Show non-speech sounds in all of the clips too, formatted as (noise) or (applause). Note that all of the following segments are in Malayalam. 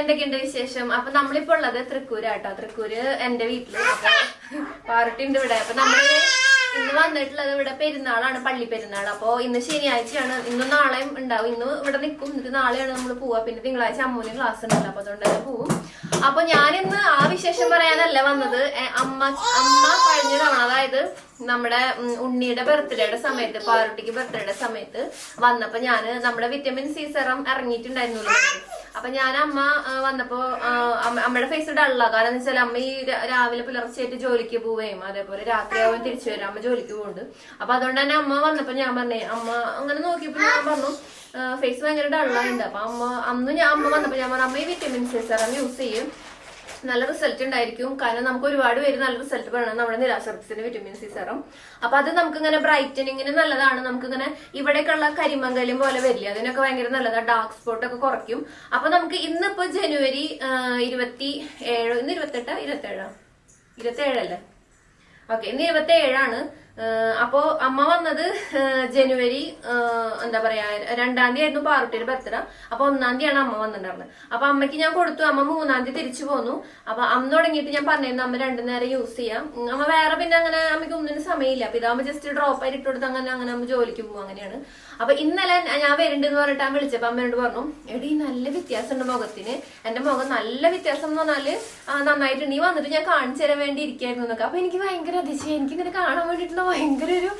എന്തൊക്കെയുണ്ട് വിശേഷം? അപ്പൊ നമ്മളിപ്പോ ഉള്ളത് തൃക്കൂരാട്ടോ തൃക്കൂര് എന്റെ വീട്ടിൽ. പാർട്ടി ഉണ്ട് ഇവിടെ. അപ്പൊ നമ്മൾ ഇന്ന് വന്നിട്ടുള്ളത് ഇവിടെ പെരുന്നാളാണ് പള്ളി പെരുന്നാൾ അപ്പൊ ഇന്ന് ശനിയാഴ്ചയാണ്. ഇന്നും നാളെയും ഉണ്ടാവും. ഇന്ന് ഇവിടെ നിൽക്കും എന്നിട്ട് നാളെയാണ് നമ്മൾ പോവാ പിന്നെ തിങ്കളാഴ്ച അമ്മൂന് ക്ലാസ് ഉണ്ടല്ലോ. അപ്പൊ അതുകൊണ്ട് തന്നെ പോവും. അപ്പൊ ഞാനിന്ന് ആ വിശേഷം പറയാനല്ല വന്നത്. അമ്മ അമ്മ കഴിഞ്ഞ തവണ അതായത് നമ്മുടെ ഉണ്ണിയുടെ ബർത്ത്ഡേയുടെ സമയത്ത് പാറുട്ടിക്ക് ബർത്ത്ഡേയുടെ സമയത്ത് വന്നപ്പോ ഞാൻ നമ്മുടെ വിറ്റമിൻ സി സെറം ഇറങ്ങിയിട്ടുണ്ടായിരുന്നു അപ്പൊ ഞാൻ അമ്മ വന്നപ്പോ അമ്മയുടെ ഫേസ് ഡള്ള കാരണം വെച്ചാൽ അമ്മ ഈ രാവിലെ പുലർച്ചയായിട്ട് ജോലിക്ക് പോവുകയും അതേപോലെ രാത്രിയാവും തിരിച്ചു വരും. അമ്മ ജോലിക്ക് പോകുന്നുണ്ട് അപ്പൊ അതുകൊണ്ട് തന്നെ അമ്മ വന്നപ്പോ ഞാൻ പറഞ്ഞേ അമ്മ അങ്ങനെ നോക്കിയപ്പോ ഞാൻ പറഞ്ഞു ഫേസ് ഭയങ്കര ഡള്ളായിട്ടുണ്ട് അപ്പൊ അമ്മ അന്ന് ഞാൻ അമ്മ വന്നപ്പോ ഞാൻ പറഞ്ഞു അമ്മ ഈ വിറ്റമിൻ സി സെറം യൂസ് ചെയ്യും. നല്ല റിസൾട്ട് ഉണ്ടായിരിക്കും കാരണം നമുക്ക് ഒരുപാട് പേര് നല്ല റിസൾട്ട് പറയണം നമ്മുടെ നിരാശർപ്പിസിന്റെ വിറ്റമിൻ സി സെറം അപ്പൊ അത് നമുക്ക് ഇങ്ങനെ ബ്രൈറ്റനിങ്ങിന് നല്ലതാണ്. നമുക്ക് ഇങ്ങനെ ഇവിടേക്കുള്ള കരിമങ്കലും പോലെ വരില്ല അതിനൊക്കെ ഭയങ്കര നല്ലതാണ് ഡാർക്ക് സ്പോട്ട് ഒക്കെ കുറയ്ക്കും. അപ്പൊ നമുക്ക് ഇന്നിപ്പോ ജനുവരി ഇരുപത്തി ഏഴ് ഇന്ന് ഇരുപത്തെട്ട് ഇരുപത്തി ഇരുപത്തേഴല്ലേ? ഓക്കെ ഇന്ന് ഇരുപത്തി ഏഴാണ് അപ്പോ അമ്മ വന്നത് ജനുവരി എന്താ പറയാ രണ്ടാം തീയതി ആയിരുന്നു പാറുട്ടിയുടെ ബർത്ത്ഡേ. അപ്പൊ ഒന്നാം തീയതിയാണ് അമ്മ വന്നിട്ടുണ്ടായിരുന്നത്. അപ്പൊ അമ്മയ്ക്ക് ഞാൻ കൊടുത്തു. അമ്മ മൂന്നാം തീയതി തിരിച്ചു പോന്നു. അപ്പൊ അന്ന് തുടങ്ങിയിട്ട് ഞാൻ പറഞ്ഞിരുന്നു അമ്മ രണ്ടു നേരം യൂസ് ചെയ്യാം. അമ്മ വേറെ പിന്നെ അങ്ങനെ അമ്മയ്ക്ക് ഒന്നിനും സമയമില്ല. അപ്പൊ ഇതാകുമ്പോ ജസ്റ്റ് ഡ്രോപ്പ് ആയിട്ട് ഇട്ട് കൊടുത്ത് അങ്ങനെ അങ്ങനെ അമ്മ ജോലിക്ക് പോകും അങ്ങനെയാണ്. അപ്പൊ ഇന്നലെ ഞാൻ വരുന്നുണ്ടെന്ന് പറഞ്ഞിട്ട് ഞാൻ വിളിച്ചപ്പോ അമ്മയോട് പറഞ്ഞു എടി നല്ല വ്യത്യാസമുണ്ട് മുഖത്തിന്. എന്റെ മുഖം നല്ല വ്യത്യാസം എന്ന് പറഞ്ഞാൽ നന്നായിട്ടുണ്ട് നന്നായിട്ട് നീ വന്നിട്ട് ഞാൻ കാണിച്ചു തരാൻ വേണ്ടി ഇരിക്കായിരുന്നു എന്നൊക്കെ. അപ്പൊ എനിക്ക് ഭയങ്കര അതിശയം. എനിക്ക് ഇങ്ങനെ കാണാൻ വേണ്ടിയിട്ടുള്ള ഭയങ്കര ഒരു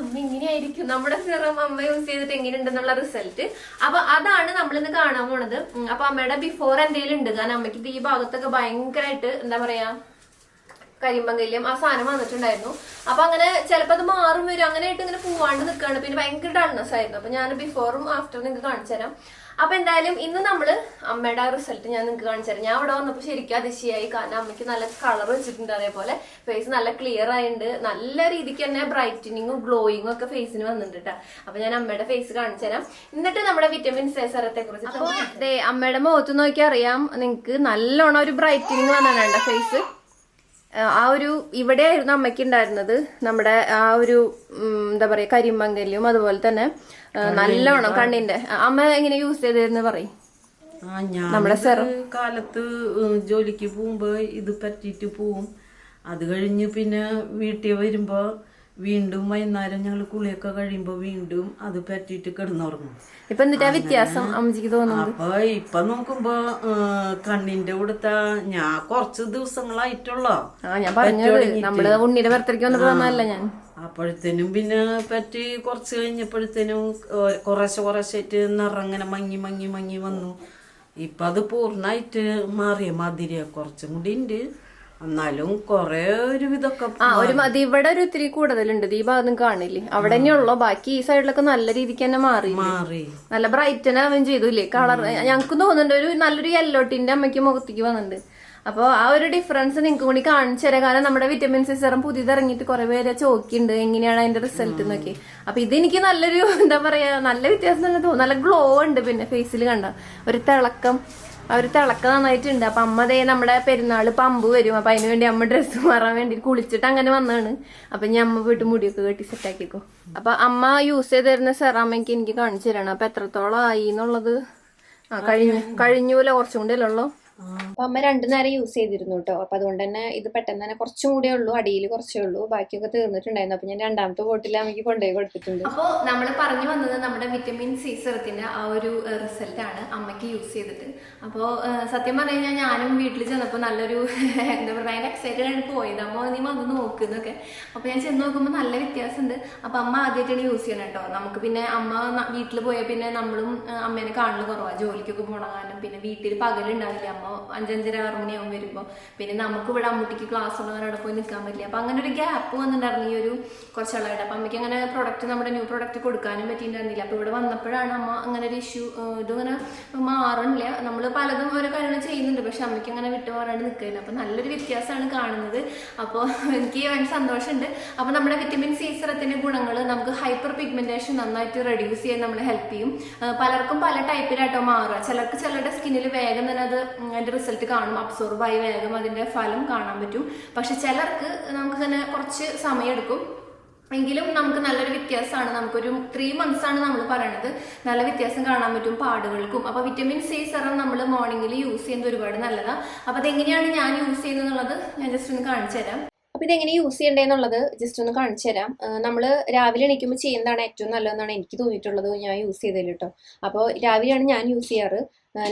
അമ്മ ഇങ്ങനെയായിരിക്കും. നമ്മുടെ സിറം അമ്മ യൂസ് ചെയ്തിട്ട് എങ്ങനെയുണ്ടെന്നുള്ള റിസൾട്ട് അപ്പൊ അതാണ് നമ്മൾ ഇന്ന് കാണാൻ പോണത്. അപ്പൊ അമ്മയുടെ ബിഫോർ എന്തെങ്കിലും ഉണ്ട് കാരണം അമ്മയ്ക്ക് ഈ ഭാഗത്തൊക്കെ ഭയങ്കരമായിട്ട് എന്താ പറയാ കരിമ്പങ്കല്യം ആ സാധനം വന്നിട്ടുണ്ടായിരുന്നു. അപ്പൊ അങ്ങനെ ചിലപ്പോ അത് മാറും വരും. അങ്ങനെയായിട്ട് ഇങ്ങനെ പോവാണ്ട് നിൽക്കുകയാണ് പിന്നെ ഭയങ്കര ഡൾനെസ് ആയിരുന്നു. അപ്പൊ ഞാൻ ബിഫോറും ആഫ്റ്ററും നിങ്ങൾക്ക് കാണിച്ചു തരാം അപ്പൊ എന്തായാലും ഇന്ന് നമ്മൾ അമ്മയുടെ ആ റിസൾട്ട് ഞാൻ നിങ്ങൾക്ക് കാണിച്ചു തരാം. ഞാൻ അവിടെ വന്നപ്പോൾ ശരിക്കും അതിശയായി. കാരണം അമ്മയ്ക്ക് നല്ല കളർ വെച്ചിട്ടുണ്ട് അതേപോലെ. ഫേസ് നല്ല ക്ലിയർ ആയിട്ടുണ്ട് നല്ല രീതിക്ക് തന്നെ ബ്രൈറ്റനിങ്ങും ഗ്ലോയിങ്ങും ഒക്കെ ഫേസിന് വന്നിട്ടുണ്ട് അപ്പൊ ഞാൻ അമ്മയുടെ ഫേസ് കാണിച്ചു തരാം. എന്നിട്ട് നമ്മുടെ വിറ്റമിൻ സെസറത്തെ കുറിച്ച് ദേ അമ്മയുടെ മുഖത്ത് നോക്കി അറിയാം നിങ്ങൾക്ക് നല്ലോണം ഒരു ബ്രൈറ്റനിങ് വന്നിട്ടുണ്ട് ഫേസ് ആ ഒരു ഇവിടെയായിരുന്നു അമ്മയ്ക്ക് ഉണ്ടായിരുന്നത് നമ്മുടെ ആ ഒരു എന്താ പറയാ കരിമങ്കല്യം അതുപോലെ തന്നെ നല്ലോണം കണ്ണിന്റെ അമ്മ എങ്ങനെ യൂസ് ചെയ്തിരുന്നു പറയും. നമ്മുടെ കാലത്ത് ജോലിക്ക് പോകുമ്പോ ഇത് പറ്റിയിട്ട് പോവും. അത് കഴിഞ്ഞ് പിന്നെ വീട്ടിൽ വരുമ്പോ വീണ്ടും വൈകുന്നേരം ഞങ്ങൾ കുളിയൊക്കെ കഴിയുമ്പോ വീണ്ടും അത് പറ്റിയിട്ട് കിടന്നുറങ്ങും. ഇപ്പൊ എന്നിട്ടാ വ്യത്യാസം? അമ്മച്ചിക്ക് തോന്നുന്നു അപ്പൊ ഇപ്പൊ നോക്കുമ്പോ കണ്ണിന്റെ കൊടുത്ത ഞാൻ കുറച്ച് ദിവസങ്ങളായിട്ടുള്ളോ ഞാൻ പറഞ്ഞത് നമ്മൾ ഉണ്ണിയുടെ ബർത്ത്ഡേക്ക് വന്നപ്പോ വന്നതല്ല ഞാൻ. അപ്പോഴത്തേനും പിന്നെ പറ്റി കുറച്ച് കഴിഞ്ഞപ്പോഴത്തേനും കുറേശ്ശെ കുറേശ്ശായിട്ട് നിറങ്ങനെ മങ്ങി മങ്ങി മങ്ങി വന്നു. ഇപ്പൊ അത് പൂർണമായിട്ട് മാറിയ മാതിരിയാ. കുറച്ചും കൂടി ഉണ്ട് എന്നാലും കൊറേ ഒരു വിധമൊക്കെ ആ ഒരു മതി. ഇവിടെ ഒരു ഇത്തിരി കൂടുതലുണ്ട്. ഈ ഭാഗം കാണില്ലേ? അവിടെ ഉള്ളോ? ബാക്കി ഈ സൈഡിലൊക്കെ നല്ല രീതിക്ക് തന്നെ മാറി. മാറി. നല്ല ബ്രൈറ്റൻ അവൻ ചെയ്തു ഇല്ലേ കളർ ഞങ്ങൾക്ക് തോന്നുന്നുണ്ട്. ഒരു നല്ലൊരു യെല്ലോ ടിന്റെ അമ്മയ്ക്ക് മുഖത്തേക്ക് വന്നിട്ടുണ്ട്. അപ്പോൾ ആ ഒരു ഡിഫറൻസ് നിങ്ങൾക്ക് കൂടി കാണിച്ചു തരാം. കാരണം നമ്മുടെ വിറ്റമിൻ സി സെറം പുതിയത് ഇറങ്ങിയിട്ട് കുറെ പേര് ചോദിക്കുന്നുണ്ട് എങ്ങനെയാണ് അതിന്റെ റിസൾട്ട് എന്നൊക്കെ. അപ്പൊ ഇതെനിക്ക് നല്ലൊരു എന്താ പറയാ നല്ല വ്യത്യാസം തന്നെ തോന്നുന്നു. നല്ല ഗ്ലോ ഉണ്ട് പിന്നെ ഫേസിൽ കണ്ട? ഒരു തിളക്കം. ആ തിളക്ക നന്നായിട്ടുണ്ട്. അപ്പൊ അമ്മ ദേ നമ്മുടെ പെരുന്നാൾ പമ്പ് വരും. അപ്പൊ അതിന് വേണ്ടി അമ്മ ഡ്രസ്സ് മാറാൻ വേണ്ടി കുളിച്ചിട്ട് അങ്ങനെ വന്നാണ് അപ്പൊ ഞാൻ അമ്മ വീട്ടിൽ മുടിയൊക്കെ കെട്ടി സെറ്റ് ആക്കിക്കോ. അപ്പൊ അമ്മ യൂസ് ചെയ്തിരുന്ന സെറാമയ്ക്ക് എനിക്ക് കാണിച്ചു തരണം. അപ്പൊ എത്രത്തോളം ആയി എന്നുള്ളത്? ആ കഴിഞ്ഞു. കഴിഞ്ഞൂല കുറച്ചും കൂടെ ഉള്ളൂ? അപ്പൊ അമ്മ രണ്ടു നേരം യൂസ് ചെയ്തിരുന്നു കേട്ടോ അപ്പൊ അതുകൊണ്ട് തന്നെ ഇത് പെട്ടെന്ന് തന്നെ കുറച്ചും കൂടെ ഉള്ളൂ അടിയിൽ കുറച്ചേ ഉള്ളൂ. ബാക്കിയൊക്കെ തീർന്നിട്ടുണ്ടായിരുന്നു. അപ്പൊ ഞാൻ രണ്ടാമത്തെ ബോട്ടിൽ അമ്മയ്ക്ക് കൊണ്ടുപോയി കൊടുത്തിട്ടുണ്ട്. അപ്പോൾ നമ്മൾ പറഞ്ഞു വന്നത് നമ്മുടെ വിറ്റമിൻ സി സിറത്തിന്റെ ആ ഒരു റിസൾട്ട് ആണ് അമ്മയ്ക്ക് യൂസ് ചെയ്തിട്ട്. അപ്പോൾ സത്യം പറഞ്ഞു കഴിഞ്ഞാൽ ഞാനും വീട്ടിൽ ചെന്നപ്പോൾ നല്ലൊരു (laughs) എന്താ പറയുക ഭയങ്കര എക്സൈറ്റഡ് ആയിട്ട് പോയത്. അമ്മ നീ വന്ന് നോക്കുന്നൊക്കെ അപ്പോൾ ഞാൻ ചെന്ന് നോക്കുമ്പോൾ നല്ല വ്യത്യാസമുണ്ട്. അപ്പോൾ അമ്മ ആദ്യമായിട്ടാണ് യൂസ് ചെയ്യണം കേട്ടോ നമുക്ക് പിന്നെ അമ്മ വീട്ടിൽ പോയാൽ പിന്നെ നമ്മളും അമ്മേനെ കാണൽ കുറവാണ് ജോലിക്കൊക്കെ പോണ കാരണം പിന്നെ വീട്ടിൽ പകലുണ്ടാവില്ല അമ്മ അഞ്ചഞ്ചര ആറ് മണിയാവും വരുമ്പോൾ പിന്നെ നമുക്ക് ഇവിടെ അമ്മൂട്ടിക്ക് ക്ലാസ് ഉള്ളവരോടെ പോയി നിൽക്കാൻ പറ്റില്ല. അപ്പം അങ്ങനെ ഒരു ഗ്യാപ്പ് വന്നിട്ടുണ്ടായിരുന്നു ഈ ഒരു കുറച്ചുള്ളവരുടെ അപ്പം അമ്മയ്ക്ക് അങ്ങനെ പ്രൊഡക്റ്റ് നമ്മുടെ ന്യൂ പ്രൊഡക്റ്റ് കൊടുക്കാനും പറ്റിയിട്ടുണ്ടായിരുന്നില്ല. അപ്പോൾ ഇവിടെ വന്നപ്പോഴാണ് അമ്മ അങ്ങനെ ഒരു ഇഷ്യൂ ഇതിങ്ങനെ മാറണില്ല നമ്മൾ പലതും ഓരോ കാര്യങ്ങൾ ചെയ്യുന്നുണ്ട്. പക്ഷെ അമ്മയ്ക്ക് അങ്ങനെ വിട്ടു മാറാണ്ട് നിൽക്കില്ല അപ്പം നല്ലൊരു വ്യത്യാസമാണ് കാണുന്നത്. അപ്പോൾ എനിക്ക് ഭയങ്കര സന്തോഷമുണ്ട്. അപ്പോൾ നമ്മുടെ വിറ്റമിൻ സി സിറത്തിന്റെ ഗുണങ്ങൾ നമുക്ക് ഹൈപ്പർ പിഗ്മെന്റേഷൻ നന്നായിട്ട് റെഡ്യൂസ് ചെയ്യാൻ നമ്മളെ ഹെൽപ്പ് ചെയ്യും. പലർക്കും പല ടൈപ്പിലായിട്ടോ മാറുക. ചിലർക്ക് ചിലരുടെ സ്കിന്നിൽ വേഗം തന്നെ അത് അതിന്റെ അതിന്റെ റിസൾട്ട് കാണും അബ്സോർബ് ആയി വേഗം അതിന്റെ ഫലം കാണാൻ പറ്റും. പക്ഷെ ചിലർക്ക് നമുക്ക് തന്നെ കുറച്ച് സമയമെടുക്കും എങ്കിലും നമുക്ക് നല്ലൊരു വ്യത്യാസമാണ്. നമുക്കൊരു ത്രീ മന്ത്സ് ആണ് നമ്മൾ പറയണത്. നല്ല വ്യത്യാസം കാണാൻ പറ്റും പാടുകൾക്കും. അപ്പോൾ വിറ്റമിൻ സി സെറം നമ്മൾ മോർണിംഗിൽ യൂസ് ചെയ്യുന്നത് ഒരുപാട് നല്ലതാണ് അപ്പോൾ അതെങ്ങനെയാണ് ഞാൻ യൂസ് ചെയ്യുന്നത് എന്നുള്ളത് ഞാൻ ജസ്റ്റ് ഒന്ന് കാണിച്ചു തരാം. അപ്പൊ ഇതെങ്ങനെ യൂസ് ചെയ്യേണ്ടതെന്നുള്ളത് ജസ്റ്റ് ഒന്ന് കാണിച്ചു തരാം. നമ്മൾ രാവിലെ എണീക്കുമ്പോൾ ചെയ്യുന്നതാണ് ഏറ്റവും നല്ലതെന്നാണ് എനിക്ക് തോന്നിയിട്ടുള്ളത് ഞാൻ യൂസ് ചെയ്തതിൽ കേട്ടോ അപ്പോൾ രാവിലെയാണ് ഞാൻ യൂസ് ചെയ്യാറ്.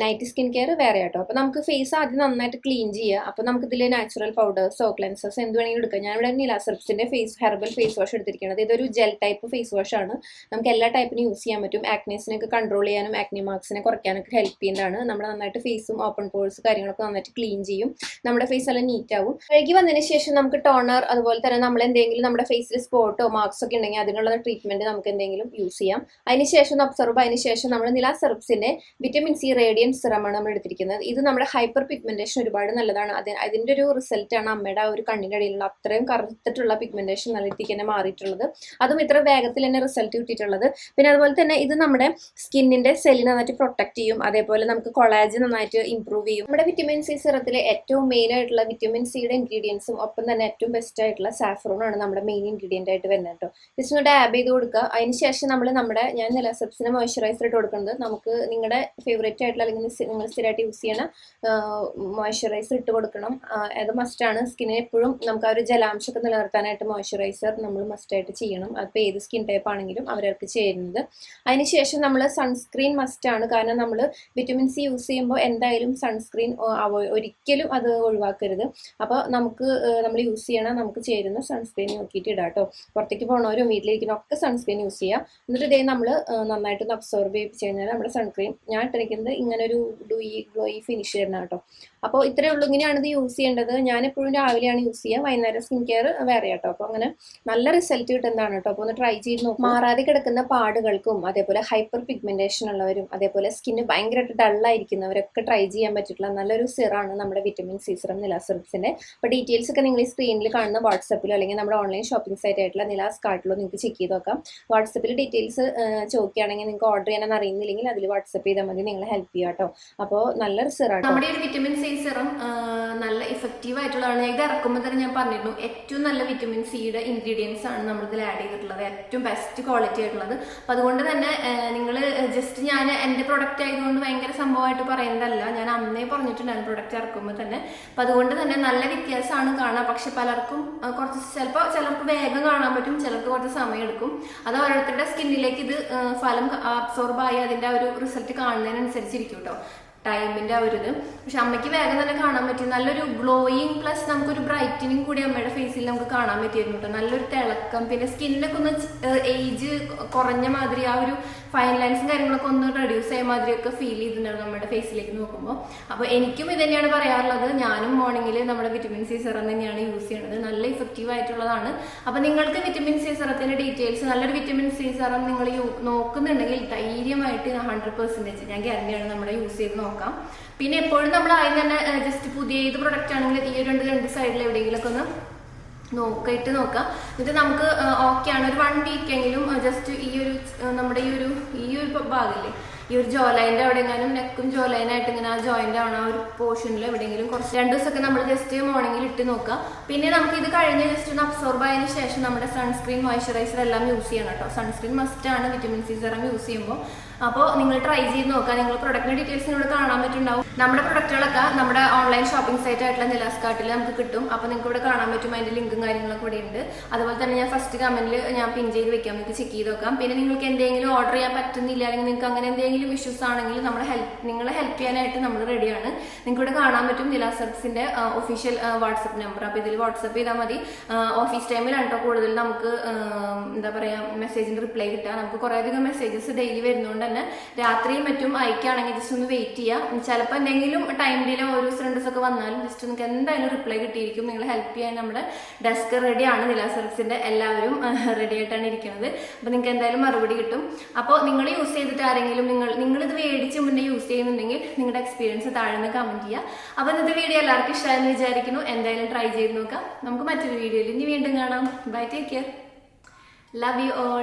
നൈറ്റ് സ്കിൻ കെയർ വേറെ കേട്ടോ അപ്പോൾ നമുക്ക് ഫേസ് ആദ്യം നന്നായിട്ട് ക്ലീൻ ചെയ്യുക അപ്പോൾ നമുക്ക് ഇതിൽ നാച്ചുറൽ പൗഡേഴ്സോ ക്ലെൻസേഴ്സ് എന്ത് വേണമെങ്കിലും എടുക്കാം. ഞാൻ ഇവിടെ നിലാസെർപ്സിന്റെ ഫേസ് ഹെർബൽ ഫേസ് വാഷ് എടുത്തിരിക്കുന്നത്. ഇതൊരു ജെൽ ടൈപ്പ് ഫേസ് വാഷ് ആണ്. നമുക്ക് എല്ലാ ടൈപ്പിനും യൂസ് ചെയ്യാൻ പറ്റും. ആക്നേസിനൊക്കെ കൺട്രോൾ ചെയ്യാനും ആക്നി മാർക്സിനെ കുറയ്ക്കാനൊക്കെ ഹെൽപ്പ് ചെയ്യുന്നതാണ്. നമ്മൾ നന്നായിട്ട് ഫേസും ഓപ്പൺ പോഴ്സ് കാര്യങ്ങളൊക്കെ നന്നായിട്ട് ക്ലീൻ ചെയ്യും. നമ്മുടെ ഫേസ് എല്ലാം നീറ്റ് ആവും. കഴുകി വന്നതിന് ശേഷം നമുക്ക് ടോണർ അതുപോലെ തന്നെ നമ്മൾ എന്തെങ്കിലും നമ്മുടെ ഫേസിൽ സ്പോട്ടോ മാർക്സ് ഒക്കെ ഉണ്ടെങ്കിൽ അതിനുള്ള ട്രീറ്റ്മെന്റ് നമുക്ക് എന്തെങ്കിലും യൂസ് ചെയ്യാം. അതിനുശേഷം അബ്സർവ് അതിന് ശേഷം നമ്മൾ നില സെറപ്സിന്റെ വിറ്റമിൻ സി റേഡിയന്റ് സിറമാണ് നമ്മൾ എടുത്തിരിക്കുന്നത്. ഇത് നമ്മുടെ ഹൈപ്പർ പിഗ്മെന്റേഷൻ ഒരുപാട് നല്ലതാണ്. അത് അതിന്റെ ഒരു റിസൾട്ട് ആണ് അമ്മയുടെ ആ ഒരു കണ്ണിന്റെ അടിയിലുള്ള അത്രയും കറുത്തിട്ടുള്ള പിഗ്മെന്റേഷൻ നല്ല രീതിക്ക് തന്നെ മാറിയിട്ടുള്ളത്. അതും ഇത്ര വേഗത്തിൽ തന്നെ റിസൾട്ട് കിട്ടിയിട്ടുള്ളത്. പിന്നെ അതുപോലെ തന്നെ ഇത് നമ്മുടെ സ്കിന്നിന്റെ സെല്ലിനെ നന്നായിട്ട് പ്രൊട്ടക്ട് ചെയ്യും. അതേപോലെ നമുക്ക് കൊളാജ് നന്നായിട്ട് ഇംപ്രൂവ് ചെയ്യും. നമ്മുടെ വിറ്റമിൻ സി സിറത്തിലെ ഏറ്റവും മെയിൻ ആയിട്ടുള്ള വിറ്റമിൻ സിയുടെ ഇൻഗ്രീഡിയൻസും ഒപ്പം തന്നെ ഏറ്റവും ബെസ്റ്റ് ആയിട്ടുള്ള സാഫ്രോൺ ആണ് നമ്മുടെ മെയിൻ ഇൻഗ്രീഡിയന്റ് ആയിട്ട് വരുന്നത് കേട്ടോ. ജസ്റ്റ് ഒന്ന് ഡാബ് ചെയ്ത് കൊടുക്കുക. അതിന് ശേഷം നമ്മൾ നമ്മുടെ ഞാൻ നിലസെപ്സിന് മോയ്സ്ചറൈസർ ഇട്ട് കൊടുക്കുന്നത്. നമുക്ക് നിങ്ങളുടെ ഫേവറേറ്റ് ആയിട്ടുള്ള അല്ലെങ്കിൽ നിങ്ങൾ സ്ഥിരമായിട്ട് യൂസ് ചെയ്യണ മോയ്സ്ചറൈസർ ഇട്ട് കൊടുക്കണം. അത് മസ്റ്റാണ് സ്കിന്നിന് എപ്പോഴും നമുക്ക് ആ ഒരു ജലാംശമൊക്കെ നിലനിർത്താനായിട്ട് മോയ്സ്ചറൈസർ നമ്മൾ മസ്റ്റായിട്ട് ചെയ്യണം. അതിപ്പോൾ ഏത് സ്കിൻ ടൈപ്പ് ആണെങ്കിലും അവരവർക്ക് ചെയ്യുന്നത് അതിനുശേഷം നമ്മൾ സൺസ്ക്രീൻ മസ്റ്റാണ് കാരണം നമ്മൾ വിറ്റമിൻ സി യൂസ് ചെയ്യുമ്പോൾ എന്തായാലും സൺസ്ക്രീൻ ഒരിക്കലും അത് ഒഴിവാക്കരുത്. അപ്പോൾ നമുക്ക് നമ്മൾ യൂസ് ചെയ്യണ നമുക്ക് ചേരുന്ന സൺസ്ക്രീൻ നോക്കിയിട്ട് ഇടാം കേട്ടോ പുറത്തേക്ക് പോകണവരും വീട്ടിലിരിക്കുന്ന ഒക്കെ സൺസ്ക്രീൻ യൂസ് ചെയ്യാം. എന്നിട്ട് ഇതേ നമ്മൾ നന്നായിട്ടൊന്ന് അബ്സോർബ് ചെയ്യിപ്പിച്ച് കഴിഞ്ഞാൽ നമ്മുടെ സൺസ്ക്രീൻ ഞാൻ ഇട്ടിരിക്കുന്നത് ഇങ്ങനെ ഒരു ഡൂയി ഗ്ലോയി ഫിനിഷ് തരുന്ന കേട്ടോ അപ്പോൾ ഇത്രയേ ഉള്ളൂ. ഇങ്ങനെയാണ് ഇത് യൂസ് ചെയ്യേണ്ടത്. ഞാൻ എപ്പോഴും രാവിലെയാണ് യൂസ് ചെയ്യുക വൈകുന്നേരം സ്കിൻ കെയർ വേറെ കേട്ടോ അപ്പോൾ അങ്ങനെ നല്ല റിസൾട്ട് കിട്ടുന്നതാണ് കേട്ടോ അപ്പോൾ ഒന്ന് ട്രൈ ചെയ്ത് നോക്കും. മാറാതെ കിടക്കുന്ന പാടുകൾക്കും അതേപോലെ ഹൈപ്പർ പിഗ്മെന്റേഷൻ ഉള്ളവരും അതേപോലെ സ്കിന്ന് ഭയങ്കരമായിട്ട് ഡള്ളായിരിക്കുന്നവരൊക്കെ ട്രൈ ചെയ്യാൻ പറ്റിയിട്ടുള്ള നല്ലൊരു സിറാണ് നമ്മുടെ വിറ്റമിൻ സി സിറം നിലാസിറപ്സിന്റെ അപ്പോൾ ഡീറ്റെയിൽസ് ഒക്കെ നിങ്ങൾ ഈ സ്ക്രീനിൽ കാണുന്ന വാട്സപ്പിലോ അല്ലെങ്കിൽ നമ്മുടെ ഓൺലൈൻ ഷോപ്പിംഗ് സൈറ്റ് ആയിട്ടുള്ള നിലാസ് കാർട്ടിലോ നിങ്ങൾക്ക് ചെക്ക് ചെയ്ത് നോക്കാം. വാട്സപ്പിൽ ഡീറ്റെയിൽസ് ചോദിക്കുകയാണെങ്കിൽ നിങ്ങൾക്ക് ഓർഡർ ചെയ്യാൻ അറിയുന്നില്ലെങ്കിൽ അതിൽ വാട്സപ്പ് ചെയ്താൽ മതി. നിങ്ങളെ ഹെൽപ്പ് ചെയ്യാം കേട്ടോ അപ്പോൾ നല്ലൊരു സിറാണ് നമ്മുടെ ഒരു വിറ്റമിൻ സി സിറം നല്ല ഇഫക്റ്റീവ് ആയിട്ടുള്ളതാണ്. ഇത് ഇറക്കുമ്പോൾ തന്നെ ഞാൻ പറഞ്ഞിരുന്നു ഏറ്റവും നല്ല വിറ്റമിൻ സിയുടെ ഇൻഗ്രീഡിയൻസ് ആണ് നമ്മൾ ഇതിൽ ആഡ് ചെയ്തിട്ടുള്ളത്. ഏറ്റവും ബെസ്റ്റ് ക്വാളിറ്റി ആയിട്ടുള്ളത്. അപ്പം അതുകൊണ്ട് തന്നെ നിങ്ങൾ ജസ്റ്റ് ഞാൻ എന്റെ പ്രൊഡക്റ്റ് ആയതുകൊണ്ട് ഭയങ്കര സംഭവമായിട്ട് പറയുന്നതല്ല. ഞാൻ അന്നേ പറഞ്ഞിട്ടുണ്ടായിരുന്നു പ്രൊഡക്റ്റ് ഇറക്കുമ്പോൾ തന്നെ. അപ്പം അതുകൊണ്ട് തന്നെ നല്ല വ്യത്യാസമാണ് കാണാം പക്ഷെ പലർക്കും കുറച്ച് ചിലപ്പോൾ ചിലർക്ക് വേഗം കാണാൻ പറ്റും ചിലർക്ക് കുറച്ച് സമയം എടുക്കും. അത് ഓരോരുത്തരുടെ സ്കിന്നിലേക്ക് ഇത് ഫലം അബ്സോർബായി അതിന്റെ ഒരു റിസൾട്ട് കാണുന്നതിനനുസരിച്ചിരിക്കും കേട്ടോ ടൈമിന്റെ ആ ഒരു ഇത്. പക്ഷെ അമ്മയ്ക്ക് വേഗം തന്നെ കാണാൻ പറ്റി. നല്ലൊരു ഗ്ലോയിങ് പ്ലസ് നമുക്കൊരു ബ്രൈറ്റനിങ് കൂടി അമ്മയുടെ ഫേസിൽ നമുക്ക് കാണാൻ പറ്റിയിരുന്നു കേട്ടോ നല്ലൊരു തിളക്കം പിന്നെ സ്കിന്നൊക്കെ ഒന്ന് ഏജ് കുറഞ്ഞ മാതിരി ആ ഒരു ഫൈൻ ലൈൻസും കാര്യങ്ങളൊക്കെ ഒന്ന് റെഡ്യൂസ് ആയ മാതിരിയൊക്കെ ഫീൽ ചെയ്തിട്ടുണ്ടാവും നമ്മുടെ ഫേസിലേക്ക് നോക്കുമ്പോൾ അപ്പോൾ എനിക്കും ഇത് തന്നെയാണ് പറയാറുള്ളത്. ഞാനും മോർണിംഗിൽ നമ്മുടെ വിറ്റമിൻ സി സിറം തന്നെയാണ് യൂസ് ചെയ്യുന്നത് നല്ല ഇഫക്റ്റീവ് ആയിട്ടുള്ളതാണ്. അപ്പോൾ നിങ്ങൾക്ക് വിറ്റമിൻ സി സിറത്തിന്റെ ഡീറ്റെയിൽസ് നല്ലൊരു വിറ്റമിൻ സി സിറം നിങ്ങൾ നോക്കുന്നുണ്ടെങ്കിൽ ധൈര്യമായിട്ട് ഹൺഡ്രഡ് പെർസെന്റേജ് ഞാൻ ഗ്യാരണ്ടിയാണ് നമ്മുടെ യൂസ് ചെയ്ത് നോക്കാം. പിന്നെ എപ്പോഴും നമ്മൾ ആദ്യം തന്നെ ജസ്റ്റ് പുതിയ ഏത് പ്രൊഡക്റ്റ് ആണെങ്കിലും ഈ രണ്ട് രണ്ട് സൈഡിൽ എവിടെയെങ്കിലുമൊക്കെ ഒന്ന് നോക്കിയിട്ട് നോക്കാം. എന്നിട്ട് നമുക്ക് ഓക്കെ ആണ്. ഒരു വൺ വീക്കെങ്കിലും ജസ്റ്റ് ഈ ഒരു നമ്മുടെ ഈ ഒരു ഈ ഒരു ഭാഗമില്ലേ ഈ ഒരു ജോലൈന്റെ അവിടെ എങ്ങാനും നെക്കും ജോലൈനായിട്ട് ഇങ്ങനെ ആ ജോയിന്റ് ആണ് ആ ഒരു പോർഷനിൽ എവിടെയെങ്കിലും കുറച്ച് രണ്ട് ദിവസമൊക്കെ നമ്മൾ ജസ്റ്റ് മോർണിംഗിൽ ഇട്ട് നോക്കുക. പിന്നെ നമുക്ക് ഇത് കഴിഞ്ഞ് ജസ്റ്റ് ഒന്ന് അബ്സോർബ് ആയതിനു ശേഷം നമ്മുടെ സൺസ്ക്രീൻ മോയ്സ്ചറൈസർ എല്ലാം യൂസ് ചെയ്യണം കേട്ടോ. സൺസ്ക്രീൻ മസ്റ്റ് ആണ് വിറ്റമിൻ സി സെറം യൂസ് ചെയ്യുമ്പോൾ. അപ്പോൾ നിങ്ങൾ ട്രൈ ചെയ്ത് നോക്കുക. നിങ്ങൾ പ്രൊഡക്റ്റിന്റെ ഡീറ്റെയിൽസ് ഇവിടെ കാണാൻ പറ്റുണ്ടാവും. നമ്മുടെ പ്രൊഡക്റ്റുകളൊക്കെ നമ്മുടെ ഓൺലൈൻ ഷോപ്പിംഗ് സൈറ്റ് ആയിട്ടുള്ള നിലാസ് കാർട്ടിൽ നമുക്ക് കിട്ടും. അപ്പോൾ നിങ്ങൾക്ക് ഇവിടെ കാണാൻ പറ്റും. അതിന്റെ ലിങ്കും കാര്യങ്ങളൊക്കെ ഇവിടെ ഉണ്ട്. അതുപോലെ തന്നെ ഞാൻ ഫസ്റ്റ് കമന്റിൽ ഞാൻ പിൻ ചെയ്ത് വെക്കാം. നിങ്ങൾക്ക് ചെക്ക് ചെയ്ത് നോക്കാം. പിന്നെ നിങ്ങൾക്ക് എന്തെങ്കിലും ഓർഡർ ചെയ്യാൻ പറ്റുന്നില്ല അല്ലെങ്കിൽ നിങ്ങൾക്ക് അങ്ങനെ എന്തെങ്കിലും ഇഷ്യൂസ് ആണെങ്കിൽ നമ്മൾ ഹെൽപ്പ് നിങ്ങളെ ഹെൽപ്പ് ചെയ്യാനായിട്ട് നമ്മൾ റെഡിയാണ് നിങ്ങൾക്ക് ഇവിടെ കാണാൻ പറ്റും നിലാസ് സർവീസിന്റെ ഒഫീഷ്യൽ വാട്സപ്പ് നമ്പർ അപ്പോൾ ഇതിൽ വാട്സപ്പ് ചെയ്താൽ മതി. ഓഫീസ് ടൈമിലാണ് കേട്ടോ കൂടുതൽ നമുക്ക് എന്താ പറയാ മെസ്സേജിന് റിപ്ലൈ കിട്ടുക നമുക്ക് കുറേ അധികം മെസ്സേജസ് ഡെയിലി വരുന്നതുകൊണ്ട് തന്നെ രാത്രിയും മറ്റും അയക്കുകയാണെങ്കിൽ ജസ്റ്റ് ഒന്ന് വെയിറ്റ് ചെയ്യാം. ചിലപ്പോൾ എന്തെങ്കിലും ടൈം ഡിലേ ഒരു ദിവസം രണ്ട് ദിവസമൊക്കെ വന്നാലും ജസ്റ്റ് നിങ്ങൾക്ക് എന്തായാലും റിപ്ലൈ കിട്ടിയിരിക്കും. നിങ്ങൾ ഹെൽപ്പ് ചെയ്യാൻ നമ്മുടെ ഡെസ്ക് റെഡിയാണ് നില സർവീസിന്റെ എല്ലാവരും റെഡി ആയിട്ടാണ് ഇരിക്കുന്നത് അപ്പോൾ നിങ്ങൾക്ക് എന്തായാലും മറുപടി കിട്ടും. അപ്പോൾ നിങ്ങൾ യൂസ് ചെയ്തിട്ട് ആരെങ്കിലും നിങ്ങൾ നിങ്ങൾ ഇത് മേടിച്ച് മുന്നേ യൂസ് ചെയ്യുന്നുണ്ടെങ്കിൽ നിങ്ങളുടെ എക്സ്പീരിയൻസ് താഴെ നിന്ന് കമന്റ് ചെയ്യുക അപ്പോൾ ഇന്നത്തെ വീഡിയോ എല്ലാവർക്കും ഇഷ്ടമായെന്ന് വിചാരിക്കുന്നു. എന്തായാലും ട്രൈ ചെയ്ത് നോക്കാം. നമുക്ക് മറ്റൊരു വീഡിയോയിൽ ഇനി വീണ്ടും കാണാം. Bye take care love you all